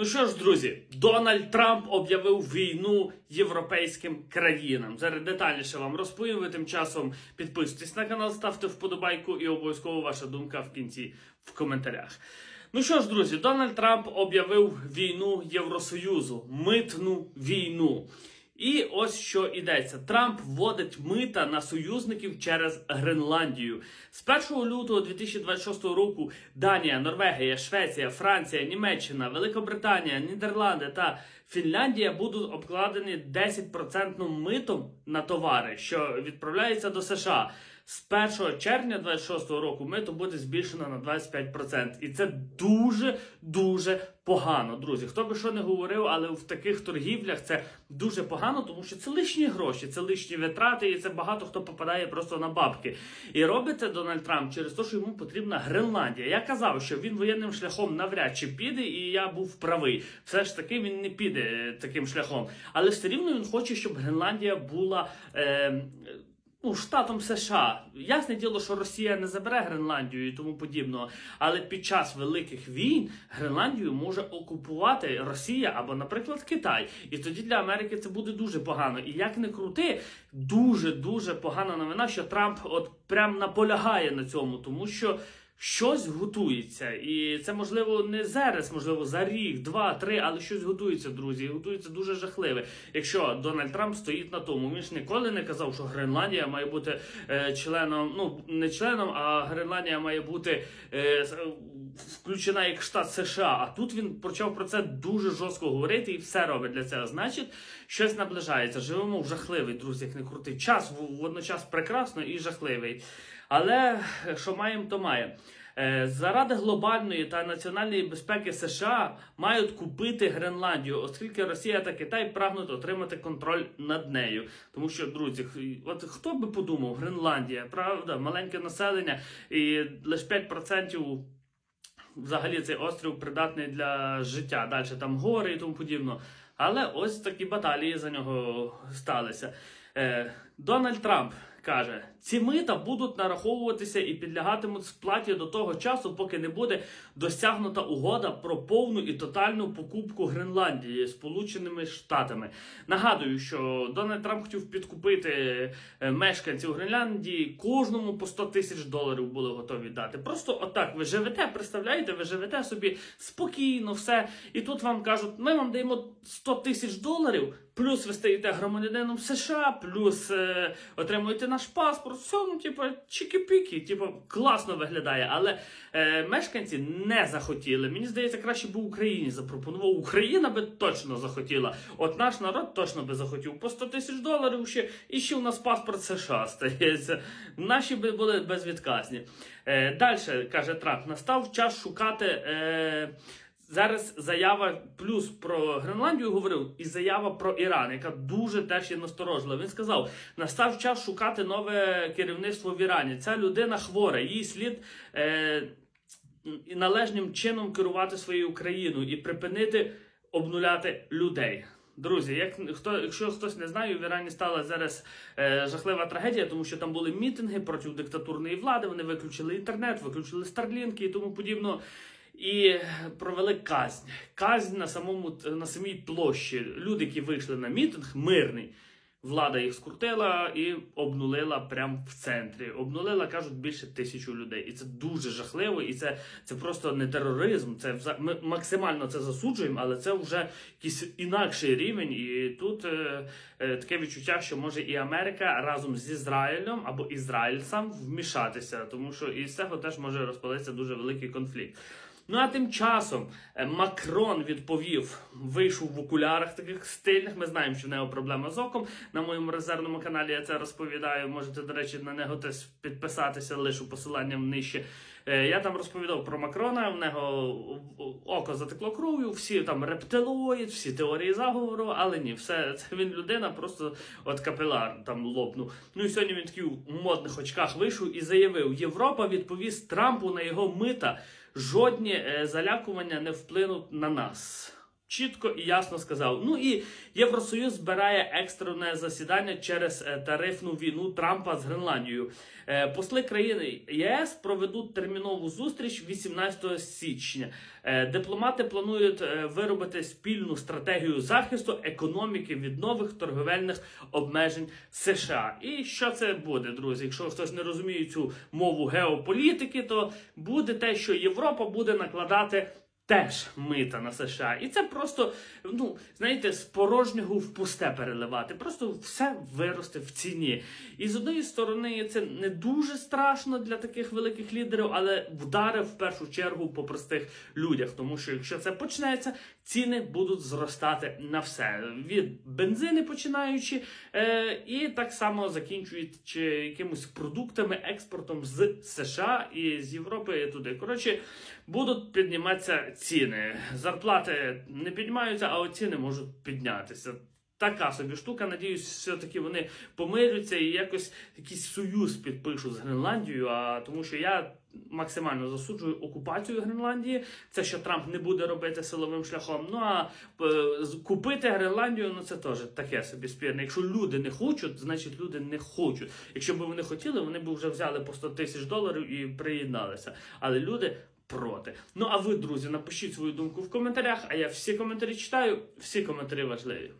Ну що ж, друзі, Дональд Трамп об'явив війну європейським країнам. Зараз детальніше вам розповім. Ви тим часом підписуйтесь на канал, ставте вподобайку і обов'язково ваша думка в кінці в коментарях. Ну що ж, друзі, Дональд Трамп об'явив війну Євросоюзу, митну війну. І ось що йдеться: Трамп вводить мита на союзників через Гренландію. З 1 лютого 2026 року Данія, Норвегія, Швеція, Франція, Німеччина, Великобританія, Нідерланди та Фінляндія будуть обкладені 10% митом на товари, що відправляються до США. З 1 червня 26 року мито буде збільшено на 25%. І це дуже дуже погано, друзі. Хто би що не говорив, але в таких торгівлях це дуже погано, тому що це лишні гроші, це лишні витрати, і це багато хто попадає просто на бабки. І робить це Дональд Трамп через те, що йому потрібна Гренландія. Я казав, що він воєнним шляхом навряд чи піде, і я був правий. Все ж таки він не піде е, таким шляхом. Але все рівно він хоче, щоб Гренландія була. Е, Ну, штатом США. Ясне діло, що Росія не забере Гренландію і тому подібного. Але під час великих війн Гренландію може окупувати Росія або, наприклад, Китай. І тоді для Америки це буде дуже погано. І як не крути, дуже дуже погана новина, що Трамп от прям наполягає на цьому, тому що. Щось готується, і це можливо не зараз, можливо, за рік, два, три, але щось готується, друзі. І готується дуже жахливе. Якщо Дональд Трамп стоїть на тому, він ж ніколи не казав, що Гренландія має бути е, членом, ну не членом, а Гренландія має бути е, включена як штат США. А тут він почав про це дуже жорстко говорити і все робить для цього. Значить, щось наближається. Живемо в жахливий, друзі, як не крутий час, водночас прекрасно і жахливий. Але що маємо, то маємо. Е, Заради глобальної та національної безпеки США мають купити Гренландію, оскільки Росія та Китай прагнуть отримати контроль над нею. Тому що, друзі, от хто би подумав, Гренландія, правда, маленьке населення і лише 5% взагалі цей острів придатний для життя. Далі там гори і тому подібно. Але ось такі баталії за нього сталися. Е, Дональд Трамп каже: ці мита будуть нараховуватися і підлягатимуть сплаті до того часу, поки не буде досягнута угода про повну і тотальну покупку Гренландії Сполученими Штатами. Нагадую, що Дональд Трамп хотів підкупити е, мешканців Гренландії, кожному по 100 тисяч доларів були готові дати. Просто отак ви живете, представляєте, ви живете собі спокійно, все. І тут вам кажуть, ми вам даємо 100 тисяч доларів. Плюс ви стаєте громадянином США, плюс е, отримуєте наш паспорт. Все, ну, типу, чики-піки, типу, класно виглядає. Але е, мешканці не захотіли. Мені здається, краще би Україні запропонував. Україна би точно захотіла. От наш народ точно би захотів по 100 тисяч доларів ще, і ще у нас паспорт США стається. Наші би були безвідказні. Е, Далі, каже Трамп, настав час шукати. Е, Зараз заява плюс про Гренландію говорив, і заява про Іран, яка дуже теж є насторожлива. Він сказав: настав час шукати нове керівництво в Ірані. Ця людина хвора, їй слід е, належним чином керувати своєю країною і припинити обнуляти людей. Друзі, як хто, якщо хтось не знає, в Ірані стала зараз е, жахлива трагедія, тому що там були мітинги проти диктатурної влади. Вони виключили інтернет, виключили старлінки і тому подібно. І провели казнь. Казнь на самому на самій площі. Люди, які вийшли на мітинг, мирний. Влада їх скрутила і обнулила прямо в центрі. Обнулила, кажуть, більше тисячу людей. І це дуже жахливо, і це, це просто не тероризм. Це ми максимально це засуджуємо, але це вже якийсь інакший рівень. І тут е, е, таке відчуття, що може і Америка разом з Ізраїлем або Ізраїль сам вмішатися, тому що із цього теж може розпалитися дуже великий конфлікт. Ну а тим часом е, Макрон відповів, вийшов в окулярах таких стильних. Ми знаємо, що в нього проблема з оком. На моєму резервному каналі я це розповідаю. Можете, до речі, на нього теж підписатися лише посиланням нижче. Е, Я там розповідав про Макрона, в нього око затекло кров'ю, всі там рептилоїд, всі теорії заговору, але ні, все це він людина, просто от капелар там лопнув. Ну і сьогодні він такий у модних очках вийшов і заявив: Європа відповість Трампу на його мита. Жодні е, залякування не вплинуть на нас. Чітко і ясно сказав. Ну і Євросоюз збирає екстрене засідання через е, тарифну війну Трампа з Гренландією. Е, Посли країни ЄС проведуть термінову зустріч 18 січня. Е, Дипломати планують виробити спільну стратегію захисту економіки від нових торговельних обмежень США. І що це буде, друзі? Якщо хтось не розуміє цю мову геополітики, то буде те, що Європа буде накладати. Теж мита на США, і це просто, ну знаєте, з порожнього в пусте переливати. Просто все виросте в ціні. І з однієї сторони, це не дуже страшно для таких великих лідерів, але вдарив в першу чергу по простих людях. Тому що якщо це почнеться, ціни будуть зростати на все від бензини починаючи, е, і так само закінчуючи якимось продуктами, експортом з США і з Європи туди. Коротше, будуть підніматися ціни. Зарплати не піднімаються, а от ціни можуть піднятися. Така собі штука. Надіюсь, все-таки вони помирються і якось якийсь союз підпишуть з Гренландією. А тому що я максимально засуджую окупацію Гренландії. Це що Трамп не буде робити силовим шляхом. Ну а е, купити Гренландію, ну це теж таке собі спірне. Якщо люди не хочуть, значить люди не хочуть. Якщо б вони хотіли, вони б вже взяли по 100 тисяч доларів і приєдналися. Але люди. Проти. Ну а ви, друзі, напишіть свою думку в коментарях, а я всі коментарі читаю, всі коментарі важливі.